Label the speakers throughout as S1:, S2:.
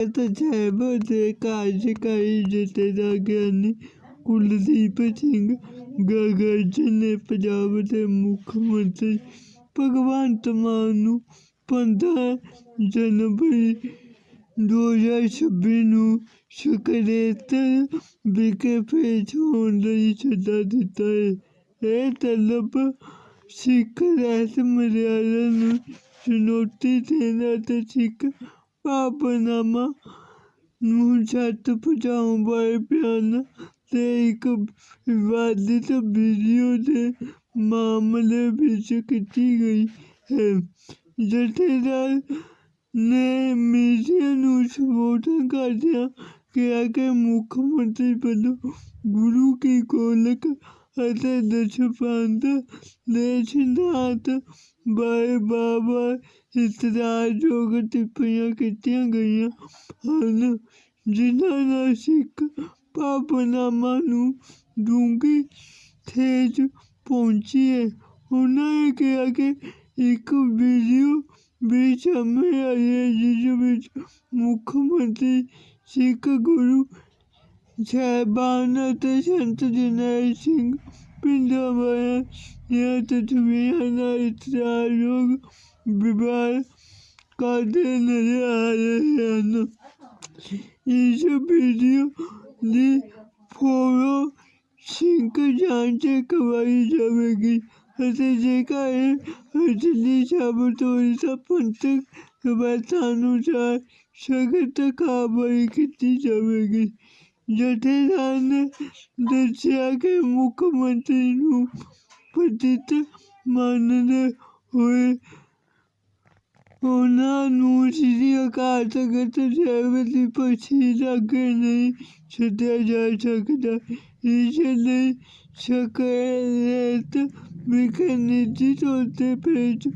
S1: ਤੇ ਸਾਹਿਬ ਦੇ ਕਾਰਜਕਾਰੀ ਜਥੇਦਾਰ ਗਿਆਨੀ ਕੁਲਦੀਪ ਸਿੰਘ ਗਾਗਰ ਨੇ ਪੰਜਾਬ ਦੇ ਮੁੱਖ ਮੰਤਰੀ ਭਗਵੰਤ ਮਾਨ ਨੂੰ 15 ਜਨਵਰੀ 2026 ਨੂੰ ਸਕਰੇਤਰ ਵਿਖੇ ਪੇਸ਼ ਹੋਣ ਲਈ ਸੱਦਾ ਦਿੱਤਾ ਹੈ। ਇਹ ਤਲਬ ਸਿੱਖ ਰਹਿਤ ਮਰਿਆਦਾ ਨੂੰ ਚੁਣੌਤੀ ਦੇਣ ਅਤੇ ਸਿੱਖ ਭਾਵਨਾਵਾਂ ਨੂੰ ਛੱਤ ਪਹੁੰਚਾਉਣ ਵਾਲੇ ਬਿਆਨ ਤੇ ਇੱਕ ਵਿਵਾਦਿਤ ਵੀਡੀਓ ਦੇ ਮਾਮਲੇ ਵਿੱਚ ਕੀਤੀ ਗਈ ਹੈ। ਜਥੇਦਾਰ ਨੇ ਮੀਡੀਆ ਨੂੰ ਸੰਬੋਧਨ ਕਰਦਿਆਂ ਕਿਹਾ ਕਿ ਮੁੱਖ ਮੰਤਰੀ ਵੱਲੋਂ ਗੁਰੂ ਕੀ ਗੋਲਕ ਅਤੇ ਦਸ਼ਪੰਥ ਦੇ ਸਿਧਾਂਤ ਬਾਰੇ ਬਾਬਾ ਇਤਰਾਜ਼ਯੋਗ ਟਿੱਪਣੀਆਂ ਕੀਤੀਆਂ ਗਈਆਂ ਹਨ, ਜਿਨ੍ਹਾਂ ਨਾਲ ਸਿੱਖ ਭਾਵਨਾਵਾਂ ਨੂੰ ਡੂੰਘੀ ਠੇਸ ਪਹੁੰਚੀ ਹੈ। ਉਹਨਾਂ ਨੇ ਕਿਹਾ ਕਿ ਇੱਕ ਵੀਡੀਓ ਵੀ ਸਾਹਮਣੇ ਆਈ ਹੈ, ਜਿਸ ਵਿੱਚ ਮੁੱਖ ਮੰਤਰੀ ਸਿੱਖ ਗੁਰੂ ਸਾਹਿਬਾਨ ਅਤੇ ਸੰਤ ਜਰਨੈਲ ਸਿੰਘ ਪਿੰਡਾਂ ਵਾਲਿਆਂ ਦੀਆਂ ਤਸਵੀਰਾਂ ਨਾਲ ਇਤਰਾਜ਼ਯੋਗ ਵਿਵਹਾਰ ਕਰਦੇ ਨਜ਼ਰ ਆ ਰਹੇ ਹਨ ਇਸ ਵੀਡੀਓ ਦੀ ਫੋਟੋ ਸਿੰਕ ਜਾਂਚ ਕਰਵਾਈ ਜਾਵੇਗੀ ਅਤੇ ਜੇਕਰ ਇਹ ਅਸਲੀ ਸਾਬਤ ਹੋਈ ਤਾਂ ਪੰਥਕ ਰਵਾਇਤਾਂ ਅਨੁਸਾਰ ਸਖਤ ਕਾਰਵਾਈ ਕੀਤੀ ਜਾਵੇਗੀ ਜਥੇਦਾਰ ਨੇ ਦੱਸਿਆ ਕਿ ਮੁੱਖ ਮੰਤਰੀ ਨੂੰ ਪਤਿਤ ਮੰਨਦੇ ਹੋਏ ਉਹਨਾਂ ਨੂੰ ਸ੍ਰੀ ਅਕਾਲ ਤਖਤ ਸਾਹਿਬ ਦੀ ਪਛੀ ਅੱਗੇ ਨਹੀਂ ਛੱਡਿਆ ਜਾ ਸਕਦਾ। ਇਸ ਲਈ ਸਕਰੇਤ ਵਿਖੇ ਨਿੱਜੀ ਤੌਰ ਤੇ ਪੇਸ਼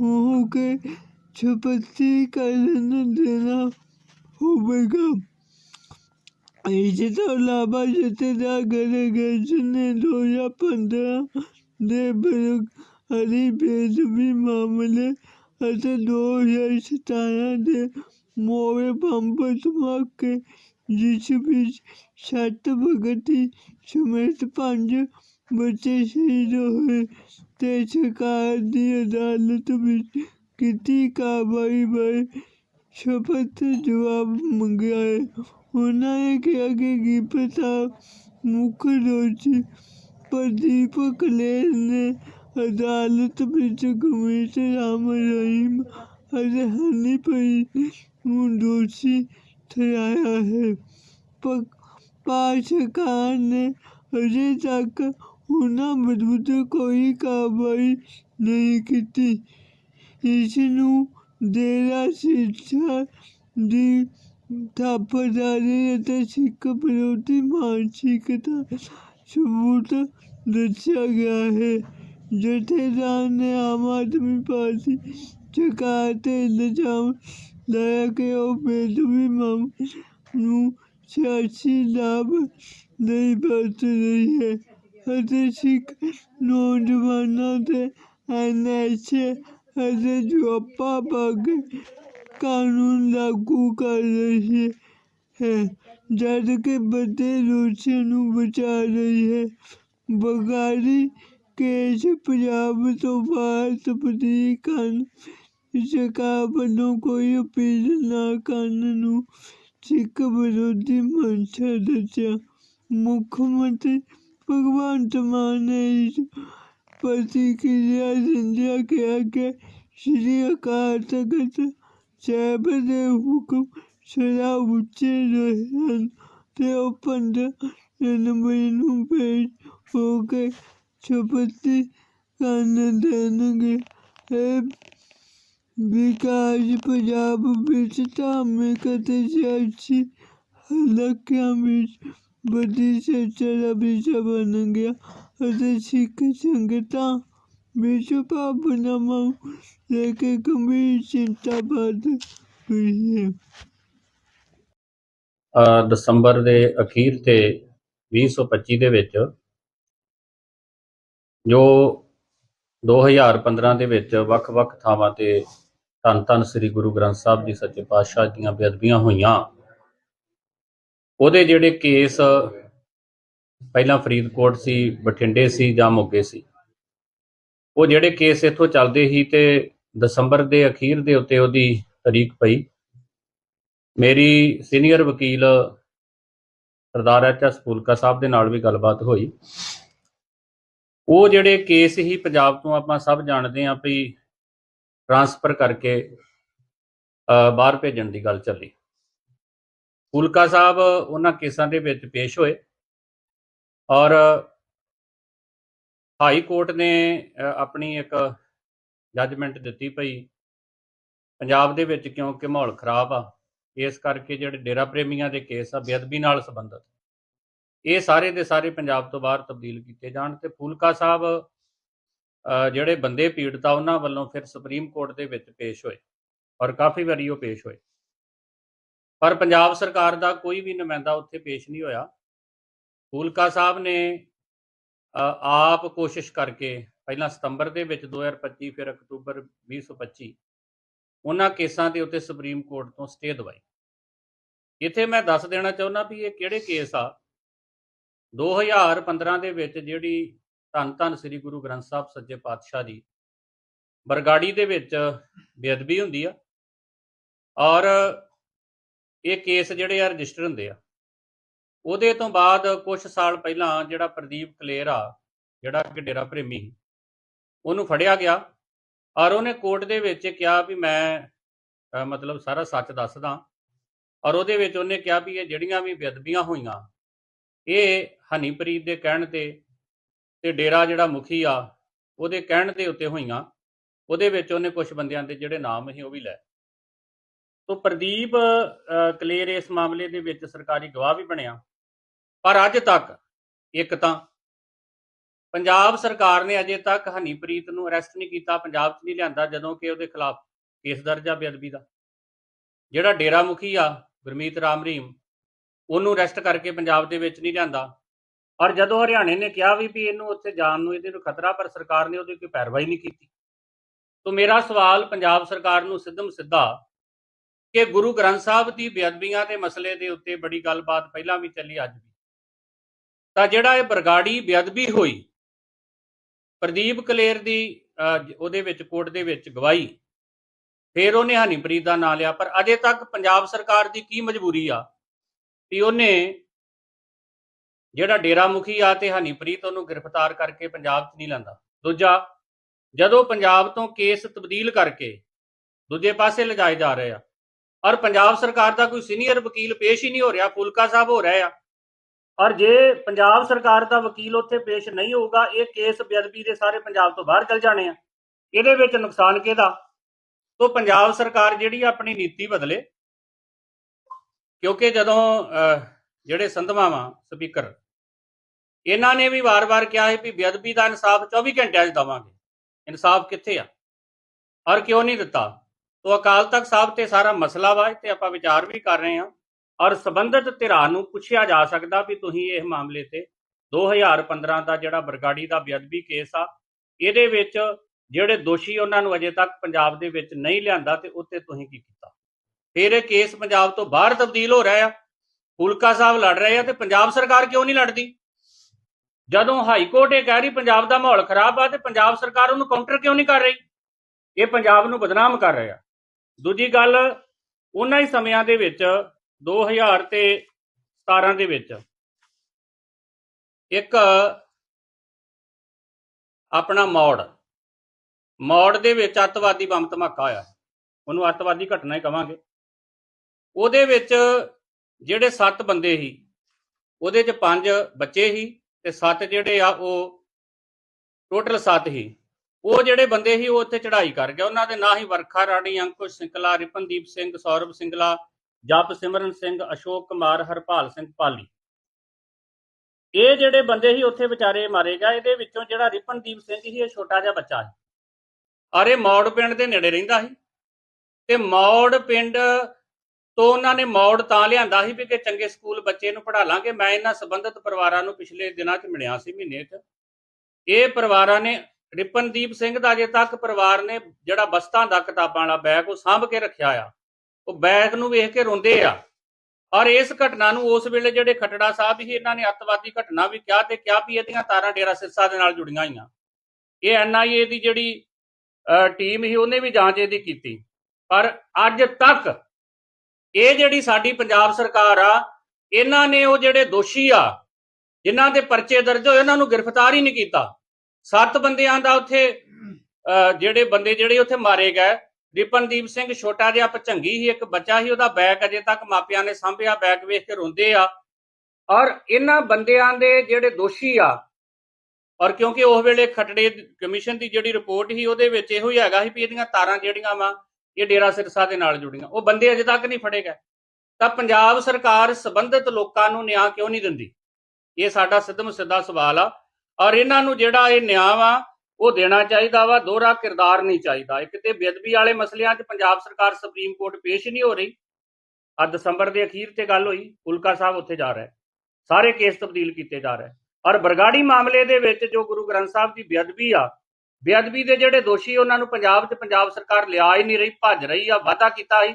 S1: ਹੋ ਕੇ ਛਪਤੀ ਕਰਨ ਦੇਣਾ ਹੋਵੇਗਾ। ਇਸ ਤੋਂ ਇਲਾਵਾ ਜਥੇਦਾਰ ਗਰੇਗੇਜ ਨੇ ਦੋ ਹਜ਼ਾਰ ਪੰਦਰਾਂ ਦੇ ਬੇਰੁਜ਼ਗਾਰੀ ਬੇਦਬੀ ਮਾਮਲੇ ਅਤੇ ਦੋ ਹਜ਼ਾਰ ਸਤਾਰਾਂ ਦੇ ਮੋਵੇ ਬੰਬ ਧਮਾਕੇ, ਜਿਸ ਵਿੱਚ ਸੱਤ ਭਗਤੀ ਸਮੇਤ ਪੰਜ ਬੱਚੇ ਸ਼ਹੀਦ ਹੋਏ ਤੇ ਸਰਕਾਰ ਦੀ ਅਦਾਲਤ ਵਿੱਚ ਕੀਤੀ ਕਾਰਵਾਈ ਬਾਰੇ ਸ਼ਪਥ ਜਵਾਬ ਮੰਗਿਆ ਹੈ। ਉਹਨਾਂ ਨੇ ਕਿਹਾ ਕਿ ਗਿਪਤਾ ਮੁੱਖ ਦੋਸ਼ੀ ਪ੍ਰਦੀਪ ਕਲੇਰ ਨੇ ਅਦਾਲਤ ਵਿੱਚ ਗਮੀਤ ਰਾਮ ਰਹੀਮ ਅਤੇ ਹਨੀਪ੍ਰੀਤ ਨੂੰ ਦੋਸ਼ੀ ਠਹਿਰਾਇਆ ਹੈ ਪਾਸ਼ਕਾਰ ਨੇ ਅਜੇ ਤੱਕ ਉਹਨਾਂ ਵਿਰੁੱਧ ਕੋਈ ਕਾਰਵਾਈ ਨਹੀਂ ਕੀਤੀ ਇਸ ਨੂੰ ਡੇਰਾ ਥਾਪਰਦਾਰੀ ਅਤੇ ਸਿੱਖ ਵਿਰੋਧੀ ਮਾਨਸਿਕਤਾ ਸਬੂਤ ਦੱਸਿਆ ਗਿਆ ਹੈ ਜਥੇਦਾਰ ਨੇ ਆਮ ਆਦਮੀ ਪਾਰਟੀ ਸਰਕਾਰ ਤੇ ਇਲਜ਼ਾਮ ਲਾਇਆ ਕਿ ਉਹ ਬੇਦਬੀ ਮਾਮਲੇ ਨੂੰ ਸਿਆਸੀ ਲਾਭ ਲਈ ਵਰਤ ਰਹੀ ਹੈ ਅਤੇ ਸਿੱਖ ਨੌਜਵਾਨਾਂ ਤੇ ਐਨਐਸਏ ਅਤੇ ਜੁਆਪਾ ਬਾਗੇ ਕਾਨੂੰਨ ਲਾਗੂ ਕਰ ਰਹੀ ਹੈ। ਜਦ ਕਿ ਵੱਡੇ ਦੋਸ਼ੀਆਂ ਨੂੰ ਬਚਾ ਰਹੀ ਹੈ। ਬਗਾੜੀ ਕੇਸ ਪੰਜਾਬ ਤੋਂ ਬਾਹਰ ਤਬਦੀਲ ਕਰਨ ਸਰਕਾਰ ਵੱਲੋਂ ਕੋਈ ਅਪੀਲ ਨਾ ਕਰਨ ਨੂੰ ਸਿੱਖ ਵਿਰੋਧੀ ਮੰਸ਼ਾ ਦੱਸਿਆ। ਮੁੱਖ ਮੰਤਰੀ ਭਗਵੰਤ ਮਾਨ ਨੇ ਇਸ ਪ੍ਰਤੀਕਿਰਿਆ ਦਿੰਦਿਆਂ ਕਿਹਾ ਕਿ ਸ੍ਰੀ ਅਕਾਲ ਤਖਤ ਸਾਹਿਬ ਦੇ ਹੁਕਮ ਸਦਾ ਉੱਚੇ ਰਹੇ ਹਨ ਤੇ ਉਹ ਪੰਦਰਾਂ ਜਨਵਰੀ ਨੂੰ ਭੇਜ ਹੋ ਕੇ ਸ਼ਪਥ ਕਰਨ ਦੇਣਗੇ। ਇਹ ਵਿਕਾਸ ਪੰਜਾਬ ਵਿੱਚ ਧਾਰਮਿਕ ਅਤੇ ਸਿਆਸੀ ਹਲਕਿਆਂ ਵਿੱਚ ਵੱਡੀ ਚਰਚਾ ਦਾ ਵਿਸ਼ਾ ਬਣ ਗਿਆ ਅਤੇ ਸਿੱਖ ਸੰਗਤਾਂ ਵਿੱਚ ਭਾਵਨਾਵਾਂ ਨੂੰ ਲੈ ਹੈ।
S2: ਦਸੰਬਰ ਦੇ ਅਖੀਰ ਤੇ 2025 ਦੇ ਵਿੱਚ ਜੋ 2015 ਦੇ ਵਿੱਚ ਵੱਖ-ਵੱਖ ਥਾਵਾਂ ਤੇ ਧੰਨ ਧੰਨ ਸ੍ਰੀ ਗੁਰੂ ਗ੍ਰੰਥ ਸਾਹਿਬ ਜੀ ਸੱਚੇ ਪਾਤਸ਼ਾਹ ਦੀਆਂ ਬੇਅਦਬੀਆਂ ਹੋਈਆਂ, ਉਹਦੇ ਜਿਹੜੇ ਕੇਸ ਪਹਿਲਾਂ ਫਰੀਦਕੋਟ ਸੀ, ਬਠਿੰਡੇ ਸੀ ਜਾਂ ਮੋਗੇ ਸੀ ਉਹ ਜਿਹੜੇ ਕੇਸ ਇੱਥੋਂ ਚੱਲਦੇ ਸੀ ਤੇ ਦਸੰਬਰ ਦੇ ਅਖੀਰ ਦੇ ਉੱਤੇ ਉਹਦੀ ਤਾਰੀਖ ਪਈ। ਮੇਰੀ ਸੀਨੀਅਰ ਵਕੀਲ ਸਰਦਾਰ ਐਚ ਐਸ ਫੂਲਕਾ ਸਾਹਿਬ ਦੇ ਨਾਲ ਵੀ ਗੱਲਬਾਤ ਹੋਈ। ਉਹ ਜਿਹੜੇ ਕੇਸ ਹੀ ਪੰਜਾਬ ਤੋਂ ਆਪਾਂ ਸਭ ਜਾਣਦੇ ਹਾਂ ਵੀ ਟਰਾਂਸਫਰ ਕਰਕੇ ਬਾਹਰ ਭੇਜਣ ਦੀ ਗੱਲ ਚੱਲੀ। ਫੂਲਕਾ ਸਾਹਿਬ ਉਹਨਾਂ ਕੇਸਾਂ ਦੇ ਵਿੱਚ ਪੇਸ਼ ਹੋਏ ਔਰ ਹਾਈ ਕੋਰਟ ਨੇ ਆਪਣੀ ਇੱਕ ਜੱਜਮੈਂਟ ਦਿੱਤੀ ਪਈ। ਪੰਜਾਬ ਦੇ ਵਿੱਚ ਕਿਉਂਕਿ ਮਾਹੌਲ ਖਰਾਬ ਆ, ਇਸ ਕਰਕੇ ਜਿਹੜੇ ਡੇਰਾ ਪ੍ਰੇਮੀਆਂ ਦੇ ਕੇਸ ਆ ਬੇਅਦਬੀ ਨਾਲ ਸੰਬੰਧਿਤ। ਇਹ ਸਾਰੇ ਦੇ ਸਾਰੇ ਪੰਜਾਬ ਤੋਂ ਬਾਹਰ ਤਬਦੀਲ ਕੀਤੇ ਜਾਣ ਤੇ ਫੂਲਕਾ ਸਾਹਿਬ ਜਿਹੜੇ ਬੰਦੇ ਪੀੜਤਾ ਉਹਨਾਂ ਵੱਲੋਂ ਫਿਰ ਸੁਪਰੀਮ ਕੋਰਟ ਦੇ ਵਿੱਚ ਪੇਸ਼ ਹੋਏ ਔਰ ਕਾਫੀ ਵਾਰੀ ਉਹ ਪੇਸ਼ ਹੋਏ। ਪਰ ਪੰਜਾਬ ਸਰਕਾਰ ਦਾ ਕੋਈ ਵੀ ਨੁਮਾਇੰਦਾ ਉੱਥੇ ਪੇਸ਼ ਨਹੀਂ ਹੋਇਆ। ਫੂਲਕਾ ਸਾਹਿਬ ਨੇ ਆਪ ਕੋਸ਼ਿਸ਼ ਕਰਕੇ ਪਹਿਲਾਂ ਸਤੰਬਰ ਦੇ ਵਿੱਚ 2025 ਫਿਰ ਅਕਤੂਬਰ 2025 ਉਹਨਾਂ ਕੇਸਾਂ ਦੇ ਉੱਤੇ ਸੁਪਰੀਮ ਕੋਰਟ ਤੋਂ ਸਟੇ ਦਵਾਈ। ਇੱਥੇ ਮੈਂ ਦੱਸ ਦੇਣਾ ਚਾਹੁੰਦਾ ਵੀ ਇਹ ਕਿਹੜੇ ਕੇਸ ਆ? 2015 ਦੇ ਵਿੱਚ ਜਿਹੜੀ ਧੰਨ ਧੰਨ ਸ੍ਰੀ ਗੁਰੂ ਗ੍ਰੰਥ ਸਾਹਿਬ ਸੱਜੇ ਪਾਤਸ਼ਾਹ ਦੀ ਬਰਗਾੜੀ ਦੇ ਵਿੱਚ ਬੇਅਦਬੀ ਹੁੰਦੀ ਆ ਔਰ ਇਹ ਕੇਸ ਜਿਹੜੇ ਆ ਰਜਿਸਟਰ ਹੁੰਦੇ ਆ। ਉਹਦੇ ਤੋਂ ਬਾਅਦ ਕੁਝ ਸਾਲ ਪਹਿਲਾਂ ਜਿਹੜਾ ਪ੍ਰਦੀਪ ਕਲੇਰ ਆ ਜਿਹੜਾ ਕਿ ਡੇਰਾ ਪ੍ਰੇਮੀ ਸੀ, ਉਹਨੂੰ ਫੜਿਆ ਗਿਆ ਔਰ ਉਹਨੇ ਕੋਰਟ ਦੇ ਵਿੱਚ ਕਿਹਾ ਵੀ ਮੈਂ ਮਤਲਬ ਸਾਰਾ ਸੱਚ ਦੱਸਦਾ ਔਰ ਉਹਦੇ ਵਿੱਚ ਉਹਨੇ ਕਿਹਾ ਵੀ ਇਹ ਜਿਹੜੀਆਂ ਵੀ ਬੇਅਦਬੀਆਂ ਹੋਈਆਂ ਇਹ ਹਨੀਪ੍ਰੀਤ ਦੇ ਕਹਿਣ ਤੇ ਤੇ ਡੇਰਾ ਜਿਹੜਾ ਮੁਖੀ ਆ ਉਹਦੇ ਕਹਿਣ ਦੇ ਉੱਤੇ ਹੋਈਆਂ ਉਹਦੇ ਵਿੱਚ ਉਹਨੇ ਕੁਝ ਬੰਦਿਆਂ ਦੇ ਜਿਹੜੇ ਨਾਮ ਸੀ ਉਹ ਵੀ ਲੈ ਤੋ ਪ੍ਰਦੀਪ ਕਲੇਰ ਇਸ ਮਾਮਲੇ ਦੇ ਵਿੱਚ ਸਰਕਾਰੀ ਗਵਾਹ ਵੀ ਬਣਿਆ। ਪਰ ਅੱਜ ਤੱਕ ਇੱਕ ਤਾਂ ਪੰਜਾਬ ਸਰਕਾਰ ਨੇ ਅਜੇ ਤੱਕ ਹਨੀਪ੍ਰੀਤ ਨੂੰ ਅਰੈਸਟ ਨਹੀਂ ਕੀਤਾ, ਪੰਜਾਬ 'ਚ ਨਹੀਂ ਲਿਆਂਦਾ, ਜਦੋਂ ਕਿ ਉਹਦੇ ਖਿਲਾਫ ਕੇਸ ਦਰਜ ਆ ਬੇਅਦਬੀ ਦਾ। ਜਿਹੜਾ ਡੇਰਾ ਮੁਖੀ ਆ, ਗੁਰਮੀਤ ਰਾਮ ਰਹੀਮ, ਉਹਨੂੰ ਅਰੈਸਟ ਕਰਕੇ ਪੰਜਾਬ ਦੇ ਵਿੱਚ ਨਹੀਂ ਲਿਆਂਦਾ। ਔਰ ਜਦੋਂ ਹਰਿਆਣੇ ਨੇ ਕਿਹਾ ਵੀ ਵੀ ਇਹਨੂੰ ਉੱਥੇ ਜਾਣ ਨੂੰ ਇਹਦੇ ਨੂੰ ਖਤਰਾ, ਪਰ ਸਰਕਾਰ ਨੇ ਉਹਦੀ ਕੋਈ ਪੈਰਵਾਈ ਨਹੀਂ ਕੀਤੀ। ਤੋਂ ਮੇਰਾ ਸਵਾਲ ਪੰਜਾਬ ਸਰਕਾਰ ਨੂੰ ਸਿੱਧਮ ਸਿੱਧਾ ਕਿ ਗੁਰੂ ਗ੍ਰੰਥ ਸਾਹਿਬ ਦੀ ਬੇਅਦਬੀਆਂ ਦੇ ਮਸਲੇ ਦੇ ਉੱਤੇ ਬੜੀ ਗੱਲਬਾਤ ਪਹਿਲਾਂ ਵੀ ਚੱਲੀ, ਅੱਜ ਤਾਂ ਜਿਹੜਾ ਇਹ ਬਰਗਾੜੀ ਬੇਅਦਬੀ ਹੋਈ, ਪ੍ਰਦੀਪ ਕਲੇਰ ਦੀ ਉਹਦੇ ਵਿੱਚ, ਕੋਰਟ ਦੇ ਵਿੱਚ ਗਵਾਹੀ, ਫਿਰ ਉਹਨੇ ਹਨੀਪ੍ਰੀਤ ਦਾ ਨਾਂ ਲਿਆ, ਪਰ ਅਜੇ ਤੱਕ ਪੰਜਾਬ ਸਰਕਾਰ ਦੀ ਕੀ ਮਜਬੂਰੀ ਆ ਵੀ ਉਹਨੇ ਜਿਹੜਾ ਡੇਰਾ ਮੁਖੀ ਆ ਤੇ ਹਨੀਪ੍ਰੀਤ ਉਹਨੂੰ ਗ੍ਰਿਫਤਾਰ ਕਰਕੇ ਪੰਜਾਬ 'ਚ ਨਹੀਂ ਲੈਂਦਾ ਦੂਜਾ, ਜਦੋਂ ਪੰਜਾਬ ਤੋਂ ਕੇਸ ਤਬਦੀਲ ਕਰਕੇ ਦੂਜੇ ਪਾਸੇ ਲਿਜਾਏ ਜਾ ਰਹੇ ਆ, ਔਰ ਪੰਜਾਬ ਸਰਕਾਰ ਦਾ ਕੋਈ ਸੀਨੀਅਰ ਵਕੀਲ ਪੇਸ਼ ਹੀ ਨਹੀਂ ਹੋ ਰਿਹਾ, ਫੁਲਕਾ ਸਾਹਿਬ ਹੋ ਰਿਹਾ ਆ ਔਰ ਜੇ ਪੰਜਾਬ ਸਰਕਾਰ ਦਾ ਵਕੀਲ ਉੱਥੇ ਪੇਸ਼ ਨਹੀਂ ਹੋਊਗਾ ਇਹ ਕੇਸ ਬੇਅਦਬੀ ਦੇ ਸਾਰੇ ਪੰਜਾਬ ਤੋਂ ਬਾਹਰ ਚਲ ਜਾਣੇ ਆ। ਇਹਦੇ ਵਿੱਚ ਨੁਕਸਾਨ ਕਿਹਦਾ? ਤੋਂ ਪੰਜਾਬ ਸਰਕਾਰ ਜਿਹੜੀ ਆ ਆਪਣੀ ਨੀਤੀ ਬਦਲੇ ਕਿਉਂਕਿ ਜਦੋਂ ਅਹ, ਜਿਹੜੇ ਸੰਧਵਾਵਾਂ ਸਪੀਕਰ ਇਹਨਾਂ ਨੇ ਵੀ ਵਾਰ-ਵਾਰ ਕਿਹਾ ਹੈ ਵੀ ਬੇਅਦਬੀ ਦਾ ਇਨਸਾਫ 24 ਘੰਟਿਆਂ 'ਚ ਦਵਾਂਗੇ। ਇਨਸਾਫ ਕਿੱਥੇ ਆ? ਔਰ ਕਿਉਂ ਨਹੀਂ ਦਿੱਤਾ? ਤੋਂ ਅਕਾਲ ਤਖਤ ਸਾਹਿਬ ਤੇ ਸਾਰਾ ਮਸਲਾ ਵਾ ਤੇ ਆਪਾਂ ਵਿਚਾਰ ਵੀ ਕਰ ਰਹੇ ਹਾਂ। ਔਰ ਸਬੰਧਤ ਧਿਰਾਂ ਨੂੰ ਪੁੱਛਿਆ ਜਾ ਸਕਦਾ ਵੀ ਤੁਸੀਂ ਇਹ ਮਾਮਲੇ ਤੇ 2015 ਦਾ ਜਿਹੜਾ ਬਰਗਾੜੀ ਦਾ ਬੇਅਦਬੀ ਕੇਸ ਆ, ਇਹਦੇ ਵਿੱਚ ਜਿਹੜੇ ਦੋਸ਼ੀ ਉਹਨਾਂ ਨੂੰ ਅਜੇ ਤੱਕ ਪੰਜਾਬ ਦੇ ਵਿੱਚ ਨਹੀਂ ਲਿਆਂਦਾ ਤੇ ਉੱਤੇ ਤੁਸੀਂ ਕੀ ਕੀਤਾ? ਫਿਰ ਇਹ ਕੇਸ ਪੰਜਾਬ ਤੋਂ ਬਾਹਰ ਤਬਦੀਲ ਹੋ ਰਿਹਾ ਆ, ਫੁਲਕਾ ਸਾਹਿਬ ਲੜ ਰਹੇ ਆ ਤੇ ਪੰਜਾਬ ਸਰਕਾਰ ਕਿਉਂ ਨਹੀਂ ਲੜਦੀ? ਜਦੋਂ ਹਾਈ ਕੋਰਟ ਇਹ ਕਹਿ ਰਹੀ ਪੰਜਾਬ ਦਾ ਮਾਹੌਲ ਖਰਾਬ ਆ ਤੇ ਪੰਜਾਬ ਸਰਕਾਰ ਉਹਨੂੰ ਕਾਊਂਟਰ ਕਿਉਂ ਨਹੀਂ ਕਰ ਰਹੀ? ਇਹ ਪੰਜਾਬ ਨੂੰ ਬਦਨਾਮ ਕਰ ਰਿਹਾ। ਦੂਜੀ ਗੱਲ, ਉਹਨਾਂ ਹੀ ਸਮਿਆਂ ਦੇ ਵਿੱਚ 2000 ਤੇ 17 ਦੇ ਵਿੱਚ ਇੱਕ ਆਪਣਾ ਮੌੜ ਮੌੜ ਦੇ ਵਿੱਚ ਅੱਤਵਾਦੀ ਬੰਬ ਧਮਾਕਾ ਹੋਇਆ। ਉਹਨੂੰ ਅੱਤਵਾਦੀ ਘਟਨਾ ਹੀ ਕਵਾਂਗੇ। ਉਹਦੇ ਵਿੱਚ ਜਿਹੜੇ 7 ਬੰਦੇ ਸੀ, ਉਹਦੇ ਚ 5 ਬੱਚੇ ਸੀ ਤੇ 7 ਜਿਹੜੇ ਆ ਉਹ ਟੋਟਲ 7 ਸੀ। ਉਹ ਜਿਹੜੇ ਬੰਦੇ ਸੀ, ਉਹ ਉੱਥੇ ਚੜ੍ਹਾਈ ਕਰ ਗਏ। ਉਹਨਾਂ ਦੇ ਨਾਂ ਹੀ ਵਰਖਾ ਰਾਣੀ, ਅੰਕੁਸ਼ ਸਿੰਗਲਾ ਰਿਪਨਦੀਪ ਸਿੰਘ, ਸੌਰਵ ਸਿੰਗਲਾ ਜਪ ਸਿਮਰਨ ਸਿੰਘ, ਅਸ਼ੋਕ ਕੁਮਾਰ, ਹਰਪਾਲ ਸਿੰਘ ਪਾਲੀ। ਇਹ ਜਿਹੜੇ ਬੰਦੇ ਸੀ, ਉੱਥੇ ਵਿਚਾਰੇ ਮਾਰੇ ਗਏ। ਇਹਦੇ ਵਿੱਚੋਂ ਜਿਹੜਾ ਰਿਪਨਦੀਪ ਸਿੰਘ ਸੀ, ਇਹ ਛੋਟਾ ਜਿਹਾ ਬੱਚਾ ਸੀ। ਔਰ ਇਹ ਮੌੜ ਪਿੰਡ ਦੇ ਨੇੜੇ ਰਹਿੰਦਾ ਸੀ। ਤੇ ਮੌੜ ਪਿੰਡ ਤੋਂ ਉਹਨਾਂ ਨੇ ਮੌੜ ਤਾਂ ਲਿਆਂਦਾ ਸੀ ਵੀ ਕਿ ਚੰਗੇ ਸਕੂਲ ਬੱਚੇ ਨੂੰ ਪੜ੍ਹਾ ਲਾਂਗੇ। ਮੈਂ ਇਹਨਾਂ ਸੰਬੰਧਿਤ ਪਰਿਵਾਰਾਂ ਨੂੰ ਪਿਛਲੇ ਦਿਨਾਂ 'ਚ ਮਿਲਿਆ ਸੀ, ਮਹੀਨੇ 'ਚ। ਇਹ ਪਰਿਵਾਰਾਂ ਨੇ, ਰਿਪਨਦੀਪ ਸਿੰਘ ਦਾ ਅਜੇ ਤੱਕ ਪਰਿਵਾਰ ਨੇ ਜਿਹੜਾ ਬਸਤਾਂ ਦਾ ਕਿਤਾਬਾਂ ਵਾਲਾ ਬੈਗ ਉਹ ਸਾਂਭ ਕੇ ਰੱਖਿਆ ਆ। ਉਹ ਬੈਗ ਨੂੰ ਵੇਖ ਕੇ ਰੋਂਦੇ ਆ। ਔਰ ਇਸ ਘਟਨਾ ਨੂੰ ਉਸ ਵੇਲੇ ਜਿਹੜੇ ਖਟੜਾ ਸਾਹਿਬ ਸੀ ਇਹਨਾਂ ਨੇ ਅੱਤਵਾਦੀ ਘਟਨਾ ਵੀ ਕਿਹਾ ਤੇ ਕਿਹਾ ਵੀ ਇਹਦੀਆਂ ਤਾਰਾਂ ਡੇਰਾ ਸਿਰਸਾ ਦੇ ਨਾਲ ਜੁੜੀਆਂ ਹੋਈਆਂ। ਇਹ ਐਨਆਈਏ ਦੀ ਜਿਹੜੀ ਟੀਮ ਸੀ ਉਹਨੇ ਵੀ ਜਾਂਚ ਇਹਦੀ ਕੀਤੀ। ਪਰ ਅੱਜ ਤੱਕ ਇਹ ਜਿਹੜੀ ਸਾਡੀ ਪੰਜਾਬ ਸਰਕਾਰ ਆ ਇਹਨਾਂ ਨੇ ਉਹ ਜਿਹੜੇ ਦੋਸ਼ੀ ਆ ਜਿਨ੍ਹਾਂ ਦੇ ਪਰਚੇ ਦਰਜ ਹੋਏ ਉਹਨਾਂ ਨੂੰ ਗ੍ਰਿਫਤਾਰ ਹੀ ਨਹੀਂ ਕੀਤਾ। ਸੱਤ ਬੰਦਿਆਂ ਦਾ ਉੱਥੇ ਅਹ, ਜਿਹੜੇ ਬੰਦੇ ਜਿਹੜੇ ਉੱਥੇ ਮਾਰੇ ਗਏ ਰਿਪਨਦੀਪ ਸਿੰਘ ਛੋਟਾ ਜਿਹਾ ਪਚੰਗੀ ਸੀ, ਇੱਕ ਬੱਚਾ ਸੀ, ਉਹਦਾ ਬੈਗ ਅਜੇ ਤੱਕ ਮਾਪਿਆਂ ਨੇ ਸਾਂਭਿਆ, ਬੈਗ ਵੇਖ ਕੇ ਰੋਂਦੇ ਆ। ਔਰ ਇਹਨਾਂ ਬੰਦਿਆਂ ਦੇ ਜਿਹੜੇ ਦੋਸ਼ੀ ਆ, ਔਰ ਕਿਉਂਕਿ ਉਸ ਵੇਲੇ ਖਟੜੇ ਕਮਿਸ਼ਨ ਦੀ ਜਿਹੜੀ ਰਿਪੋਰਟ ਸੀ, ਉਹਦੇ ਵਿੱਚ ਇਹੋ ਹੀ ਹੈਗਾ ਸੀ ਵੀ ਇਹਦੀਆਂ ਤਾਰਾਂ ਜਿਹੜੀਆਂ ਵਾ, ਇਹ ਡੇਰਾ ਸਿਰਸਾ ਦੇ ਨਾਲ ਜੁੜੀਆਂ। ਉਹ ਬੰਦੇ ਅਜੇ ਤੱਕ ਨਹੀਂ ਫੜੇ ਗਏ। ਤਾਂ ਪੰਜਾਬ ਸਰਕਾਰ ਸੰਬੰਧਿਤ ਲੋਕਾਂ ਨੂੰ ਨਿਆਂ ਕਿਉਂ ਨਹੀਂ ਦਿੰਦੀ? ਇਹ ਸਾਡਾ ਸਿੱਧਮ ਸਿੱਧਾ ਸਵਾਲ ਆ। ਔਰ ਇਹਨਾਂ ਨੂੰ ਜਿਹੜਾ ਇਹ ਨਿਆਂ ਵਾ ਉਹ ਦੇਣਾ ਚਾਹੀਦਾ ਵਾ, ਦੋਹਰਾ ਕਿਰਦਾਰ ਨਹੀਂ ਚਾਹੀਦਾ। ਇੱਕ ਤੇ ਬੇਅਦਬੀ ਵਾਲੇ ਮਸਲਿਆਂ 'ਚ ਪੰਜਾਬ ਸਰਕਾਰ ਸੁਪਰੀਮ ਕੋਰਟ ਪੇਸ਼ ਨਹੀਂ ਹੋ ਰਹੀ। ਆ ਦਸੰਬਰ ਦੇ ਅਖੀਰ ਤੇ ਗੱਲ ਹੋਈ, ਉਲਕਾ ਸਾਹਿਬ ਉੱਥੇ ਜਾ ਰਿਹਾ। ਸਾਰੇ ਕੇਸ ਤਬਦੀਲ ਕੀਤੇ ਜਾ ਰਹੇ। ਔਰ ਬਰਗਾੜੀ ਮਾਮਲੇ ਦੇ ਵਿੱਚ ਜੋ ਗੁਰੂ ਗ੍ਰੰਥ ਸਾਹਿਬ ਦੀ ਬੇਅਦਬੀ ਆ, ਬੇਅਦਬੀ ਦੇ ਜਿਹੜੇ ਦੋਸ਼ੀ ਉਹਨਾਂ ਨੂੰ ਪੰਜਾਬ 'ਚ ਪੰਜਾਬ ਸਰਕਾਰ ਲਿਆ ਹੀ ਨਹੀਂ ਰਹੀ, ਭੱਜ ਰਹੀ ਆ, ਵਾਅਦਾ ਕੀਤਾ ਸੀ।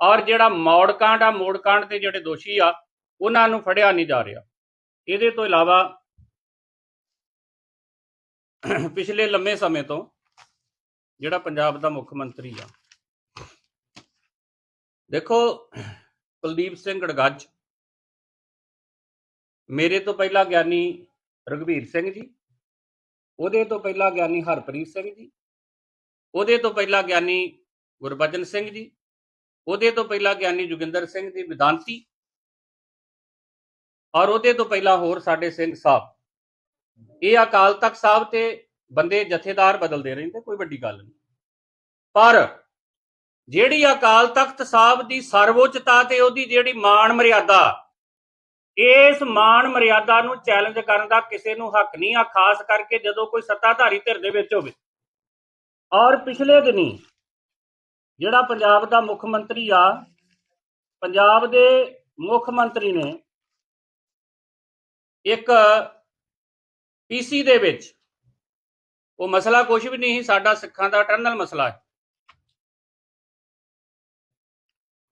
S2: ਔਰ ਜਿਹੜਾ ਮੌੜਕਾਂਡ ਆ, ਮੋੜਕਾਂਡ ਦੇ ਜਿਹੜੇ ਦੋਸ਼ੀ ਆ, ਉਹਨਾਂ ਨੂੰ ਫੜਿਆ ਨਹੀਂ ਜਾ ਰਿਹਾ। ਇਹਦੇ ਤੋਂ ਇਲਾਵਾ ਪਿਛਲੇ ਲੰਮੇ ਸਮੇਂ ਤੋਂ ਜਿਹੜਾ ਪੰਜਾਬ ਦਾ ਮੁੱਖ ਮੰਤਰੀ ਆ। ਦੇਖੋ, ਕੁਲਦੀਪ ਸਿੰਘ ਗੜਗੱਜ। ਮੇਰੇ ਤੋਂ ਪਹਿਲਾਂ ਗਿਆਨੀ ਰਘਵੀਰ ਸਿੰਘ ਜੀ। ਉਹਦੇ ਤੋਂ ਪਹਿਲਾਂ ਗਿਆਨੀ ਹਰਪ੍ਰੀਤ ਸਿੰਘ ਜੀ। ਉਹਦੇ ਤੋਂ ਪਹਿਲਾਂ ਗਿਆਨੀ ਗੁਰਬਚਨ ਸਿੰਘ ਜੀ। ਉਹਦੇ ਤੋਂ ਪਹਿਲਾਂ ਗਿਆਨੀ ਜੋਗਿੰਦਰ ਸਿੰਘ ਜੀ, ਵਿਦਾਂਤੀ। ਔਰ ਉਹਦੇ ਤੋਂ ਪਹਿਲਾਂ ਹੋਰ ਸਾਡੇ ਸਿੰਘ ਸਾਹਿਬ। ਇਹ ਅਕਾਲ ਤਖਤ ਸਾਹਿਬ ਤੇ ਬੰਦੇ ਜਥੇਦਾਰ ਬਦਲਦੇ ਰਹਿੰਦੇ, ਕੋਈ ਵੱਡੀ ਗੱਲ ਨਹੀਂ। ਪਰ ਜਿਹੜੀ ਅਕਾਲ ਤਖਤ ਸਾਹਿਬ ਦੀ ਸਰਵਉੱਚਤਾ ਤੇ ਉਹਦੀ ਜਿਹੜੀ ਮਾਣ ਮਰਿਆਦਾ, ਇਸ ਮਾਣ ਮਰਿਆਦਾ ਨੂੰ ਚੈਲੰਜ ਕਰਨ ਦਾ ਕਿਸੇ ਨੂੰ ਹੱਕ ਨਹੀਂ ਆ, ਖਾਸ ਕਰਕੇ ਜਦੋਂ ਕੋਈ ਸੱਤਾਧਾਰੀ ਧਿਰ ਦੇ ਵਿੱਚ ਹੋਵੇ। ਔਰ ਪਿਛਲੇ ਦਿਨੀ ਜਿਹੜਾ ਪੰਜਾਬ ਦਾ ਮੁੱਖ ਮੰਤਰੀ ਆ, ਪੰਜਾਬ ਦੇ ਮੁੱਖ ਮੰਤਰੀ ਨੇ ਇੱਕ ਪੀਸੀ ਦੇ ਵਿੱਚ। ਉਹ ਮਸਲਾ ਕੁਝ ਵੀ ਨਹੀਂ ਸੀ ਸਾਡਾ ਸਿੱਖਾਂ ਦਾ ਟਰਨਲ ਮਸਲਾ ਹੈ।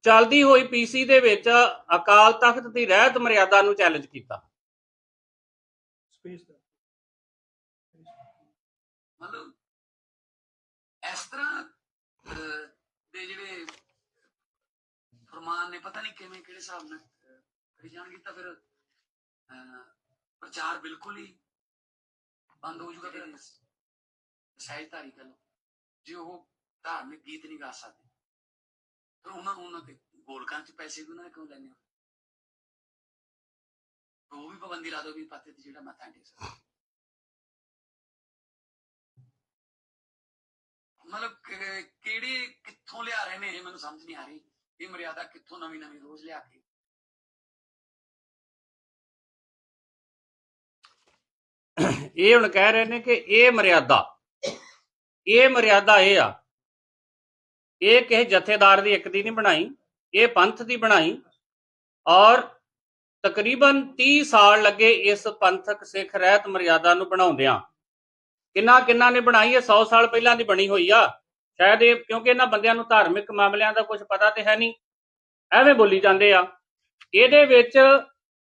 S2: ਚੱਲਦੀ ਹੋਈ ਪੀਸੀ ਦੇ ਵਿੱਚ ਅਕਾਲ ਤਖਤ ਦੀ ਰਹਿਤ ਮਰਿਆਦਾ ਨੂੰ ਚੈਲੰਜ ਕੀਤਾ।
S3: ਮਤਲਬ ਇਸ ਤਰ੍ਹਾਂ ਦੇ ਜਿਹੜੇ ਫਰਮਾਨ ਨੇ ਪਤਾ ਨਹੀਂ ਕਿਵੇਂ ਕਿਹੜੇ ਹਿਸਾਬ ਨਾਲ ਕਰੀ ਜਾਣਗੇ ਤਾਂ ਫਿਰ ਪ੍ਰਚਾਰ ਬਿਲਕੁਲ ਹੀ ਬੰਦ ਹੋ ਜਾਊਗਾ ਫਿਰ ਸਹਿਜਧਾਰੀ ਗੱਲ ਜੇ ਉਹ ਧਾਰਮਿਕ ਗੀਤ ਨਹੀਂ ਗਾ ਸਕਦੇ, ਫਿਰ ਉਹਨਾਂ ਨੂੰ ਉਹਨਾਂ ਦੇ ਗੋਲਕਾਂ 'ਚ ਪੈਸੇ ਵੀ ਉਹਨਾਂ ਨੇ ਕਿਉਂ ਲੈਣੇ ਉਹ ਵੀ ਪਾਬੰਦੀ ਲਾ ਦੋ ਵੀ ਪਾਤੇ ਤੇ ਜਿਹੜਾ ਮੱਥਾ ਟੇਕ ਸਕਦਾ। ਮਤਲਬ ਕਿਹੜੇ ਕਿੱਥੋਂ ਲਿਆ ਰਹੇ ਨੇ ਇਹ ਮੈਨੂੰ ਸਮਝ ਨਹੀਂ ਆ ਰਹੀ। ਇਹ ਮਰਿਆਦਾ ਕਿੱਥੋਂ ਨਵੀਂ ਨਵੀਂ ਰੋਜ਼ ਲਿਆ ਕੇ
S2: ਇਹ ਹੁਣ ਕਹਿ ਰਹੇ ਨੇ ਕਿ ਇਹ ਮਰਿਆਦਾ ਇਹ ਮਰਿਆਦਾ ਇਹ ਆ। ਇਹ ਕਿਸੇ ਜਥੇਦਾਰ ਦੀ ਇੱਕ ਦੀ ਨਹੀਂ ਬਣਾਈ, ਇਹ ਪੰਥ ਦੀ ਬਣਾਈ ਔਰ ਤਕਰੀਬਨ 30 ਸਾਲ ਲੱਗੇ ਇਸ ਪੰਥਕ ਸਿੱਖ ਰਹਿਤ ਮਰਿਆਦਾ ਨੂੰ ਬਣਾਉਂਦਿਆਂ। ਕਿੰਨਾ ਕਿੰਨਾ ਨੇ ਬਣਾਈ, ਇਹ 100 ਸਾਲ ਪਹਿਲਾਂ ਦੀ ਬਣੀ ਹੋਈ ਆ। ਸ਼ਾਇਦ ਇਹ ਕਿਉਂਕਿ ਇਹਨਾਂ ਬੰਦਿਆਂ ਨੂੰ ਧਾਰਮਿਕ ਮਾਮਲਿਆਂ ਦਾ ਕੁਝ ਪਤਾ ਤੇ ਹੈ ਨਹੀਂ। ਐਵੇਂ ਬੋਲੀ ਜਾਂਦੇ ਆ। ਇਹਦੇ ਵਿੱਚ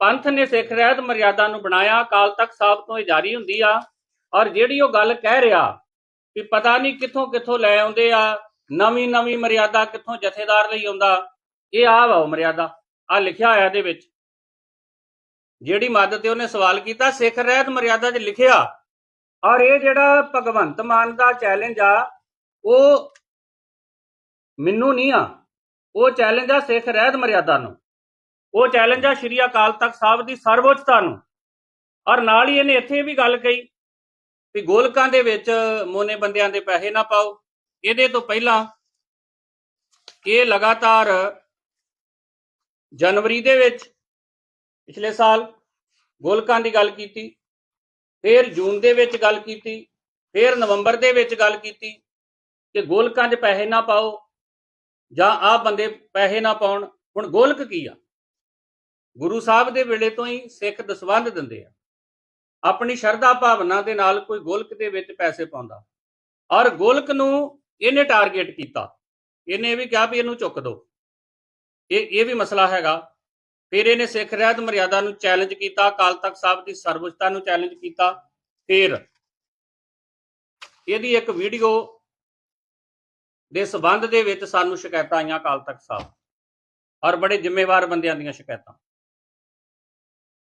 S2: ਪੰਥ ਨੇ ਸਿੱਖ ਰਹਿਤ ਮਰਿਆਦਾ ਨੂੰ ਬਣਾਇਆ, ਅਕਾਲ ਤਖਤ ਸਾਹਿਬ ਤੋਂ ਇਹ ਜਾਰੀ ਹੁੰਦੀ ਆ। ਔਰ ਜਿਹੜੀ ਉਹ ਗੱਲ ਕਹਿ ਰਿਹਾ ਵੀ ਪਤਾ ਨਹੀਂ ਕਿੱਥੋਂ ਕਿੱਥੋਂ ਲੈ ਆਉਂਦੇ ਆ, ਨਵੀਂ ਨਵੀਂ ਮਰਿਆਦਾ ਕਿੱਥੋਂ ਜਥੇਦਾਰ ਲਈ ਆਉਂਦਾ, ਇਹ ਆ ਵਾ ਉਹ ਮਰਿਆਦਾ ਆ ਲਿਖਿਆ ਹੋਇਆ ਇਹਦੇ ਵਿੱਚ। ਜਿਹੜੀ ਮਦਦ ਤੇ ਉਹਨੇ ਸਵਾਲ ਕੀਤਾ, ਸਿੱਖ ਰਹਿਤ ਮਰਿਆਦਾ 'ਚ ਲਿਖਿਆ। ਔਰ ਇਹ ਜਿਹੜਾ ਭਗਵੰਤ ਮਾਨ ਦਾ ਚੈਲੰਜ ਆ, ਉਹ ਮੈਨੂੰ ਨਹੀਂ ਆ। ਉਹ ਚੈਲੰਜ ਆ ਸਿੱਖ ਰਹਿਤ ਮਰਿਆਦਾ ਨੂੰ। ਉਹ ਚੈਲੰਜ ਆ ਸ਼੍ਰੀ ਅਕਾਲ ਤਖਤ ਸਾਹਿਬ ਦੀ ਸਰਵਉੱਚਤਾ ਨੂੰ। ਔਰ ਨਾਲ ਹੀ ਇਹਨੇ ਇੱਥੇ ਵੀ ਗੱਲ ਕਹੀ ਵੀ ਗੋਲਕਾਂ ਦੇ ਵਿੱਚ ਮੋਨੇ ਬੰਦਿਆਂ ਦੇ ਪੈਸੇ ਨਾ ਪਾਓ। ਇਹਦੇ ਤੋਂ ਪਹਿਲਾਂ ਇਹ ਲਗਾਤਾਰ ਜਨਵਰੀ ਦੇ ਵਿੱਚ ਪਿਛਲੇ ਸਾਲ ਗੋਲਕਾਂ ਦੀ ਗੱਲ ਕੀਤੀ, ਫਿਰ ਜੂਨ ਦੇ ਵਿੱਚ ਗੱਲ ਕੀਤੀ, ਫਿਰ ਨਵੰਬਰ ਦੇ ਵਿੱਚ ਗੱਲ ਕੀਤੀ ਕਿ ਗੋਲਕਾਂ 'ਚ ਪੈਸੇ ਨਾ ਪਾਓ ਜਾਂ ਆਹ ਬੰਦੇ ਪੈਸੇ ਨਾ ਪਾਉਣ। ਹੁਣ ਗੋਲਕ ਕੀ ਆ? ਗੁਰੂ ਸਾਹਿਬ ਦੇ ਵੇਲੇ ਤੋਂ ਹੀ ਸਿੱਖ ਦਸਵੰਧ ਦਿੰਦੇ ਆ। ਆਪਣੀ ਸ਼ਰਧਾ ਭਾਵਨਾ ਦੇ ਨਾਲ ਕੋਈ ਗੋਲਕ ਦੇ ਵਿੱਚ ਪੈਸੇ ਪਾਉਂਦਾ। ਔਰ ਗੋਲਕ ਨੂੰ ਇਹਨੇ ਟਾਰਗੇਟ ਕੀਤਾ। ਇਹਨੇ ਇਹ ਵੀ ਕਿਹਾ ਵੀ ਇਹਨੂੰ ਚੁੱਕ ਦਿਓ ਇਹ ਇਹ ਵੀ ਮਸਲਾ ਹੈਗਾ। ਫਿਰ ਇਹਨੇ ਸਿੱਖ ਰਹਿਤ ਮਰਿਆਦਾ ਨੂੰ ਚੈਲੰਜ ਕੀਤਾ, ਅਕਾਲ ਤਖਤ ਸਾਹਿਬ ਦੀ ਸਰਵਉੱਚਤਾ ਨੂੰ ਚੈਲੰਜ ਕੀਤਾ। ਫਿਰ ਇਹਦੀ ਇੱਕ ਵੀਡੀਓ ਦੇ ਸਬੰਧ ਦੇ ਵਿੱਚ ਸਾਨੂੰ ਸ਼ਿਕਾਇਤਾਂ ਆਈਆਂ ਅਕਾਲ ਤਖਤ ਸਾਹਿਬ। ਔਰ ਬੜੇ ਜ਼ਿੰਮੇਵਾਰ ਬੰਦਿਆਂ ਦੀਆਂ ਸ਼ਿਕਾਇਤਾਂ।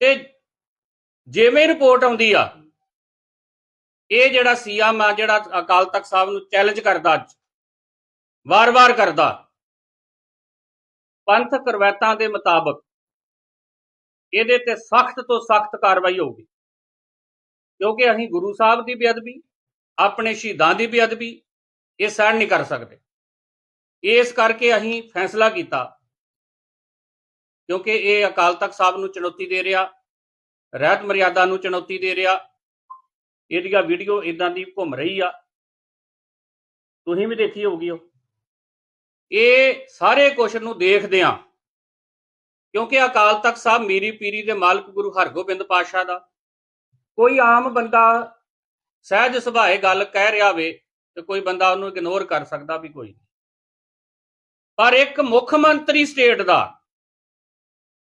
S2: ਤੇ ਜਿਵੇਂ ਰਿਪੋਰਟ ਆਉਂਦੀ ਆ, ਇਹ ਜਿਹੜਾ ਸੀਐਮ ਆ, ਜਿਹੜਾ ਅਕਾਲ ਤਖਤ ਸਾਹਿਬ ਨੂੰ ਚੈਲੰਜ ਕਰਦਾ ਅੱਜ, ਵਾਰ-ਵਾਰ ਕਰਦਾ ਪੰਥਕ ਰਵਾਇਤਾਂ ਦੇ ਮੁਤਾਬਕ ਇਹਦੇ ਤੇ ਸਖਤ ਤੋਂ ਸਖਤ ਕਾਰਵਾਈ ਹੋਊਗੀ। ਕਿਉਂਕਿ ਅਸੀਂ ਗੁਰੂ ਸਾਹਿਬ ਦੀ ਬੇਅਦਬੀ, ਆਪਣੇ ਸ਼ਹੀਦਾਂ ਦੀ ਬੇਅਦਬੀ, ਇਹ ਸਹਿਣ ਨਹੀਂ ਕਰ ਸਕਦੇ। ਇਸ ਕਰਕੇ ਅਸੀਂ ਫੈਸਲਾ ਕੀਤਾ ਕਿਉਂਕਿ ਇਹ ਅਕਾਲ ਤਖਤ ਸਾਹਿਬ ਨੂੰ ਚੁਣੌਤੀ ਦੇ ਰਿਹਾ, ਰਹਿਤ ਮਰਿਆਦਾ ਨੂੰ ਚੁਣੌਤੀ ਦੇ ਰਿਹਾ। ਇਹਦੀਆਂ ਵੀਡੀਓ ਇਦਾਂ ਦੀ ਘੁੰਮ ਰਹੀ ਆ। ਤੁਸੀਂ ਵੀ ਦੇਖੀ ਹੋਊਗੀ ਉਹ। ਇਹ ਸਾਰੇ ਕੁਝ ਨੂੰ ਦੇਖਦੇ ਆ। ਕਿਉਂਕਿ ਅਕਾਲ ਤਖਤ ਸਾਹਿਬ ਮੀਰੀ ਪੀਰੀ ਦੇ ਮਾਲਕ ਗੁਰੂ ਹਰਗੋਬਿੰਦ ਪਾਤਸ਼ਾਹ ਦਾ। ਕੋਈ ਆਮ ਬੰਦਾ ਸਹਿਜ ਸੁਭਾਏ ਗੱਲ ਕਹਿ ਰਿਹਾ ਵੇ ਤੇ ਕੋਈ ਬੰਦਾ ਉਹਨੂੰ ਇਗਨੋਰ ਕਰ ਸਕਦਾ ਵੀ ਕੋਈ ਨਹੀਂ। ਪਰ ਇੱਕ ਮੁੱਖ ਮੰਤਰੀ ਸਟੇਟ ਦਾ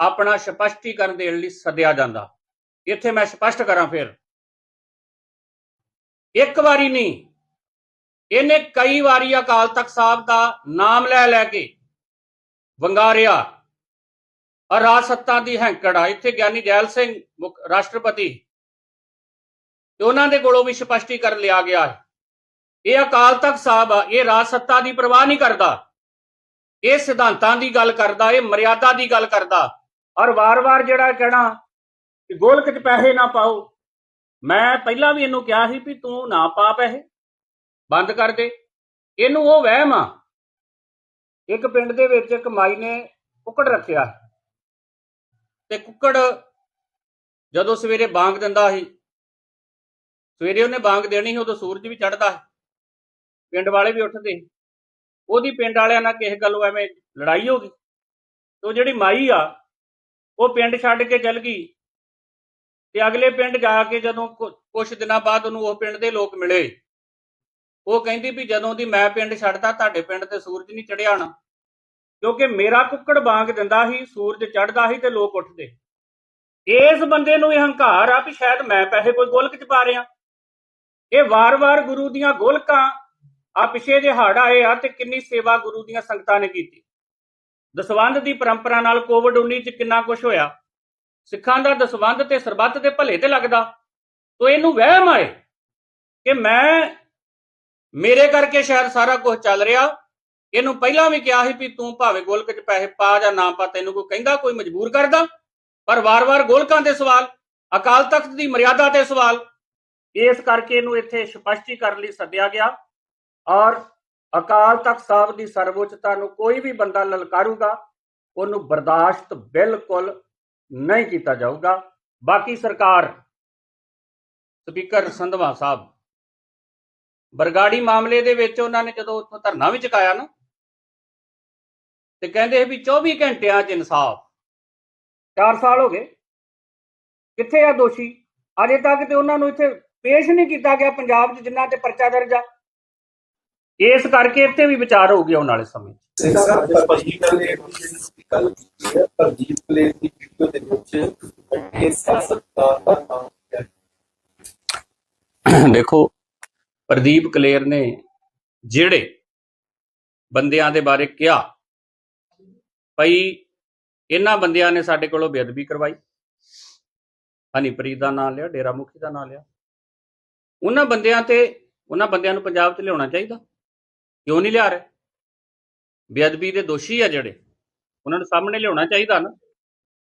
S2: ਆਪਣਾ ਸਪਸ਼ਟੀਕਰਨ ਦੇਣ ਲਈ ਸੱਦਿਆ ਜਾਂਦਾ। ਇੱਥੇ ਮੈਂ ਸਪਸ਼ਟ ਕਰਾਂ ਫਿਰ। ਇੱਕ ਵਾਰੀ ਨਹੀਂ, ਇਹਨੇ ਕਈ ਵਾਰੀ ਅਕਾਲ ਤਖਤ ਸਾਹਿਬ ਦਾ ਨਾਮ ਲੈ ਲੈ ਕੇ ਵੰਗਾਰਿਆ। ਰਾਜ ਸੱਤਾ ਦੀ ਹੈਂਕੜ ਆ, ਇੱਥੇ ਗਿਆਨੀ ਜੈਲ ਸਿੰਘ ਮੁੱਖ ਰਾਸ਼ਟਰਪਤੀ। ਤੇ ਉਹਨਾਂ ਦੇ ਕੋਲੋਂ ਵੀ ਸਪਸ਼ਟੀਕਰਨ ਲਿਆ ਗਿਆ ਹੈ। ਇਹ ਅਕਾਲ ਤਖਤ ਸਾਹਿਬ ਆ, ਇਹ ਰਾਜ ਸੱਤਾ ਦੀ ਪਰਵਾਹ ਨਹੀਂ ਕਰਦਾ। ਇਹ ਸਿਧਾਂਤਾਂ ਦੀ ਗੱਲ ਕਰਦਾ, ਇਹ ਮਰਿਆਦਾ ਦੀ ਗੱਲ ਕਰਦਾ। ਔਰ ਵਾਰ-ਵਾਰ ਜਿਹੜਾ ਕਹਿਣਾ ਕਿ ਗੋਲਕ 'ਚ ਪੈਸੇ ਨਾ ਪਾਓ। ਮੈਂ ਪਹਿਲਾਂ ਵੀ ਇਹਨੂੰ ਕਿਹਾ ਸੀ ਵੀ ਤੂੰ ਨਾ ਪਾ ਪੈਸੇ, ਬੰਦ ਕਰ ਦੇ। ਇਹਨੂੰ ਉਹ ਵਹਿਮ ਆ। ਇੱਕ ਪਿੰਡ ਦੇ ਵਿੱਚ ਇੱਕ ਮਾਈ ਨੇ ਕੁੱਕੜ ਰੱਖਿਆ। ਤੇ ਕੁੱਕੜ ਜਦੋਂ ਸਵੇਰੇ ਬਾਂਗ ਦਿੰਦਾ ਸੀ, ਸਵੇਰੇ ਉਹਨੇ ਬਾਂਗ ਦੇਣੀ ਸੀ, ਉਦੋਂ ਸੂਰਜ ਵੀ ਚੜਦਾ ਸੀ। ਪਿੰਡ ਵਾਲੇ ਵੀ ਉੱਠਦੇ ਉਹਦੀ ਪਿੰਡ ਵਾਲਿਆਂ ਨਾਲ ਕਿਸੇ ਗੱਲੋਂ ਐਵੇਂ ਲੜਾਈ ਹੋ ਗਈ। ਤੇ ਉਹ ਜਿਹੜੀ ਮਾਈ ਆ ਉਹ ਪਿੰਡ ਛੱਡ ਕੇ ਚਲ ਗਈ। ਤੇ ਅਗਲੇ ਪਿੰਡ ਜਾ ਕੇ ਜਦੋਂ ਕੁਝ ਦਿਨਾਂ ਬਾਅਦ ਉਹਨੂੰ ਉਹ ਪਿੰਡ ਦੇ ਲੋਕ ਮਿਲੇ। ਉਹ ਕਹਿੰਦੀ ਵੀ ਜਦੋਂ ਦੀ ਮੈਂ ਪਿੰਡ ਛੱਡਦਾ ਤੁਹਾਡੇ ਪਿੰਡ ਤੇ ਸੂਰਜ ਨਹੀਂ ਚੜਿਆ ਨਾ। ਕਿਉਂਕਿ ਮੇਰਾ ਕੁੱਕੜ ਬਾਂਗ ਦਿੰਦਾ ਸੀ, ਸੂਰਜ ਚੜਦਾ ਸੀ ਤੇ ਲੋਕ ਉੱਠਦੇ। ਇਸ ਬੰਦੇ ਨੂੰ ਇਹ ਹੰਕਾਰ ਆ ਵੀ ਸ਼ਾਇਦ ਮੈਂ ਪੈਸੇ ਕੋਈ ਗੋਲਕ ਚ ਪਾ ਰਿਹਾ। ਇਹ ਵਾਰ-ਵਾਰ ਗੁਰੂ ਦੀਆਂ ਗੋਲਕਾਂ ਆ ਪਿਛੇ ਜੇ ਹੜ ਆਏ ਆ ਤੇ ਕਿੰਨੀ ਸੇਵਾ ਗੁਰੂ ਦੀਆਂ ਸੰਗਤਾਂ ਨੇ ਕੀਤੀ। ਦਸਵੰਧ ਦੀ ਪਰੰਪਰਾ ਨਾਲ ਕੋਵਿਡ 19 ਚ ਕਿੰਨਾ ਕੁਝ ਹੋਇਆ? ਸਿੱਖਾਂ ਦਾ ਦਸਵੰਧ ਤੇ ਸਰਬੱਤ ਦੇ ਭਲੇ ਤੇ ਲੱਗਦਾ? ਤੋ ਇਹਨੂੰ ਵਹਿਮ ਆਏ ਕਿ ਮੈਂ, ਮੇਰੇ ਕਰਕੇ ਸ਼ਾਇਦ ਸਾਰਾ ਕੁਝ ਚੱਲ ਰਿਹਾ। ਇਹਨੂੰ ਪਹਿਲਾਂ ਵੀ ਕਿਹਾ ਸੀ ਵੀ ਤੂੰ ਭਾਵੇਂ ਗੋਲਕ ਚ ਪੈਸੇ ਪਾ ਜਾਂ ਨਾ ਪਾ, ਤੈਨੂੰ ਕੋਈ ਕਹਿੰਦਾ, ਕੋਈ ਮਜਬੂਰ ਕਰਦਾ? ਪਰ ਵਾਰ-ਵਾਰ ਗੋਲਕਾਂ ਦੇ ਸਵਾਲ, ਅਕਾਲ ਤਖਤ ਦੀ ਮਰਿਆਦਾ ਤੇ ਸਵਾਲ, ਇਸ ਕਰਕੇ ਇਹਨੂੰ ਇੱਥੇ ਸਪਸ਼ਟੀਕਰਨ ਲਈ ਸੱਦਿਆ ਗਿਆ। ਔਰ ਅਕਾਲ ਤਖਤ ਸਾਹਿਬ ਦੀ ਸਰਵਉੱਚਤਾ ਨੂੰ ਕੋਈ ਵੀ ਬੰਦਾ ਲਲਕਾਰੂਗਾ, ਉਹਨੂੰ ਬਰਦਾਸ਼ਤ ਬਿਲਕੁਲ ਨਹੀਂ ਕੀਤਾ ਜਾਊਗਾ। ਬਾਕੀ ਸਰਕਾਰ, ਸਪੀਕਰ ਸੰਧਵਾ ਸਾਹਿਬ, ਬਰਗਾੜੀ ਮਾਮਲੇ ਦੇ ਵਿੱਚ ਉਹਨਾਂ ਨੇ ਜਦੋਂ ਉੱਥੋਂ ਧਰਨਾ ਵੀ ਚੁਕਾਇਆ ਨਾ, ਤੇ ਕਹਿੰਦੇ ਵੀ 24 ਘੰਟਿਆਂ 'ਚ ਇਨਸਾਫ 4 ਸਾਲ ਹੋ ਗਏ। ਕਿੱਥੇ ਆ ਦੋਸ਼ੀ? ਅਜੇ ਤੱਕ ਤੇ ਉਹਨਾਂ ਨੂੰ ਇੱਥੇ ਪੇਸ਼ ਨਹੀਂ ਕੀਤਾ ਗਿਆ, ਪੰਜਾਬ 'ਚ ਜਿੰਨਾ ਤੇ ਪਰਚਾ ਦਰਜ ਆ। ਇਸ ਕਰਕੇ ਇੱਥੇ ਵੀ ਵਿਚਾਰ ਸਮੇਂ
S4: ਗੱਲ ਕੀਤੀ ਹੈ ਪਰਜੀਤ ਪਲੇਟ ਦੀ ਵੀਡੀਓ ਦੇ ਵਿੱਚ ਇਹ ਸਿਆਸਤਦਾਨ ਦਾ ਨਾਮ ਹੈ
S2: ਦੇਖੋ ਪ੍ਰਦੀਪ ਕਲੇਰ ਨੇ ਜਿਹੜੇ ਬੰਦਿਆਂ ਦੇ ਬਾਰੇ ਕਿਹਾ ਭਈ ਇਹਨਾਂ ਬੰਦਿਆਂ ਨੇ ਸਾਡੇ ਕੋਲੋਂ ਬੇਅਦਬੀ ਕਰਵਾਈ। ਹਨੀਪ੍ਰੀਤ ਦਾ ਨਾਮ ਲਿਆ ਡੇਰਾ ਮੁਖੀ ਦਾ ਨਾਮ ਲਿਆ। ਉਹਨਾਂ ਬੰਦਿਆਂ ਤੇ ਉਹਨਾਂ ਬੰਦਿਆਂ ਨੂੰ ਪੰਜਾਬ 'ਚ ਲਿਆਉਣਾ ਚਾਹੀਦਾ। ਕਿਉਂ ਨਹੀਂ ਲਿਆ ਰਹੇ? ਬੇਅਦਬੀ ਦੇ ਦੋਸ਼ੀ ਆ ਜਿਹੜੇ। ਉਹਨਾਂ ਨੂੰ ਸਾਹਮਣੇ ਲਿਆਉਣਾ ਚਾਹੀਦਾ ਨਾ।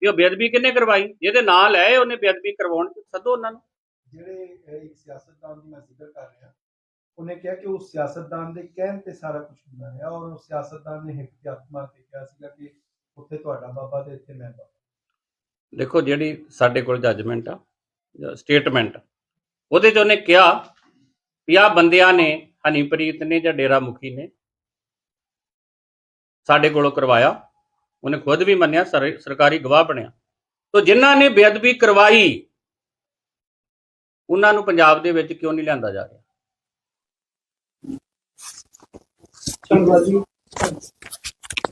S2: ਕਿ ਉਹ ਬੇਅਦਬੀ ਕਿੰਨੇ ਕਰਵਾਈ? ਜਿਹਦੇ ਨਾਂ ਲਏ ਉਹਨੇ ਬੇਅਦਬੀ ਕਰਵਾਉਣ ਤੇ ਸੱਦੋ ਉਹਨਾਂ ਨੂੰ।
S5: ਜਿਹੜੇ ਇੱਕ ਸਿਆਸਤਦਾਨ ਦੀ ਮੈਂ ਜ਼ਿਕਰ ਕਰ ਰਿਹਾ ਉਹਨੇ ਕਿਹਾ ਕਿ ਉਸ ਸਿਆਸਤਦਾਨ ਦੇ ਕਹਿਣ ਤੇ ਸਾਰਾ ਕੁਝ ਹੁੰਦਾ ਹੈ ਔਰ ਉਸ ਸਿਆਸਤਦਾਨ ਨੇ ਹਿੱਕ ਤੇ ਮਾਰ ਕੇ ਕਿਹਾ ਸੀਗਾ ਕਿ ਉੱਥੇ ਤੁਹਾਡਾ ਬਾਬਾ ਤੇ ਇੱਥੇ ਮੈਂ ਬਾਬਾ।
S2: ਦੇਖੋ ਜਿਹੜੀ ਸਾਡੇ ਕੋਲ ਜੱਜਮੈਂਟ ਆ ਸਟੇਟਮੈਂਟ ਉਹਦੇ 'ਚ ਉਹਨੇ ਕਿਹਾ ਵੀ ਆਹ ਬੰਦਿਆਂ ਨੇ ਹਨੀਪ੍ਰੀਤ ਨੇ ਜਾਂ ਡੇਰਾ ਮੁਖੀ ਨੇ ਸਾਡੇ ਕੋਲੋਂ ਕਰਵਾਇਆ। ਉਹਨੇ ਖੁਦ ਵੀ ਮੰਨਿਆ ਸਰ- ਸਰਕਾਰੀ ਗਵਾਹ ਬਣਿਆ। ਤੋ ਜਿਨ੍ਹਾਂ ਨੇ ਬੇਅਦਬੀ ਕਰਵਾਈ ਉਹਨਾਂ ਨੂੰ ਪੰਜਾਬ ਦੇ ਵਿੱਚ ਕਿਉਂ ਨਹੀਂ ਲਿਆਂਦਾ ਜਾ ਰਿਹਾ?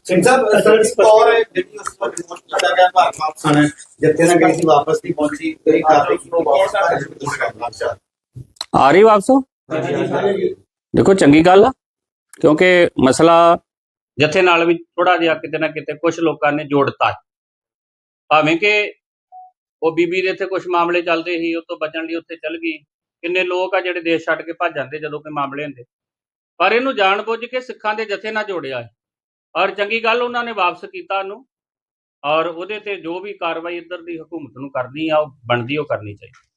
S6: ਸਿੰਘ ਸਾਹਿਬ ਅਸਲ ਔਰ ਜਿਹੜੀ ਉਸ ਪਰ ਰਿਪੋਰਟ ਕੀਤਾ ਗਿਆ ਭਾਰਤ ਵਾਪਸ ਆਣਾ ਜਿੱਥੇ ਨਾ ਗਈ ਸੀ ਵਾਪਸ ਨਹੀਂ ਪਹੁੰਚੀ ਕਈ ਕਾਰਨ ਨੂੰ ਵਾਪਸ ਕਰਨਾ
S2: ਆ ਰਹੀ ਵਾਪਸ? ਦੇਖੋ, ਚੰਗੀ ਗੱਲ ਆ, ਕਿਉਂਕਿ ਮਸਲਾ ਜਥੇ ਨਾਲ ਵੀ ਥੋੜਾ ਜਿਹਾ ਕਿਤੇ ਨਾ ਕਿਤੇ ਕੁਝ ਲੋਕਾਂ ਨੇ ਜੋੜਤਾ ਭਾਵੇਂ ਕਿ ਉਹ ਬੀਬੀ ਦੇ ਇੱਥੇ ਕੁਝ ਮਾਮਲੇ ਚੱਲਦੇ ਸੀ, ਉਹ ਤੋਂ ਬਚਣ ਲਈ ਉੱਥੇ ਚੱਲ ਗਈ। ਕਿੰਨੇ ਲੋਕ ਆ ਜਿਹੜੇ ਦੇਸ਼ ਛੱਡ ਕੇ ਭੱਜ ਜਾਂਦੇ ਜਦੋਂ ਕੋਈ ਮਾਮਲੇ ਹੁੰਦੇ। ਪਰ ਇਹਨੂੰ ਜਾਣਬੁੱਝ ਕੇ ਸਿੱਖਾਂ ਦੇ ਜਥੇ ਨਾਲ ਜੋੜਿਆ ਹੈ। ਔਰ ਚੰਗੀ ਗੱਲ ਉਹਨਾਂ ਨੇ ਵਾਪਸ ਕੀਤਾ ਉਹਨੂੰ। ਔਰ ਉਹਦੇ ਤੇ ਜੋ ਵੀ ਕਾਰਵਾਈ ਇੱਧਰ ਦੀ ਹਕੂਮਤ ਨੂੰ ਕਰਨੀ ਆ, ਉਹ ਬਣਦੀ, ਉਹ ਕਰਨੀ ਚਾਹੀਦੀ।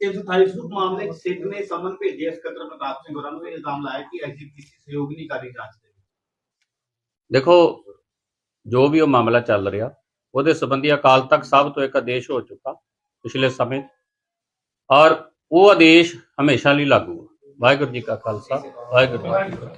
S6: ਇਸ ਫਾਈਸਬੁੱਕ ਮਾਮਲੇ ਵਿੱਚ ਸਿੱਖ ਨੇ ਸਮਨ ਭੇਜਿਆ ਸਕੱਤਰ ਪ੍ਰਤਾਪ ਸਿੰਘ ਹੋਰਾਂ ਨੂੰ। ਇਹ ਇਲਜ਼ਾਮ ਲਾਇਆ ਕਿ ਐਜੀਪੀਸੀ ਸਹਿਯੋਗ ਨਹੀਂ ਕਰ ਰਹੀ ਜਾਂਚ ਦੇ
S2: ਦੇਖੋ, ਜੋ ਵੀ ਉਹ ਮਾਮਲਾ ਚੱਲ ਰਿਹਾ, ਉਹਦੇ ਸੰਬੰਧੀ ਅਕਾਲ ਤਖਤ ਸਾਹਿਬ ਤੋਂ ਇੱਕ ਆਦੇਸ਼ ਹੋ ਚੁੱਕਾ ਪਿਛਲੇ ਸਮੇਂ। ਔਰ ਉਹ ਆਦੇਸ਼ ਹਮੇਸ਼ਾ ਲਈ ਲਾਗੂ ਹੈ ਵਾਹਿਗੁਰੂ ਜੀ ਕਾ ਖਾਲਸਾ, ਵਾਹਿਗੁਰੂ ਜੀ ਕੀ ਫਤਿਹ।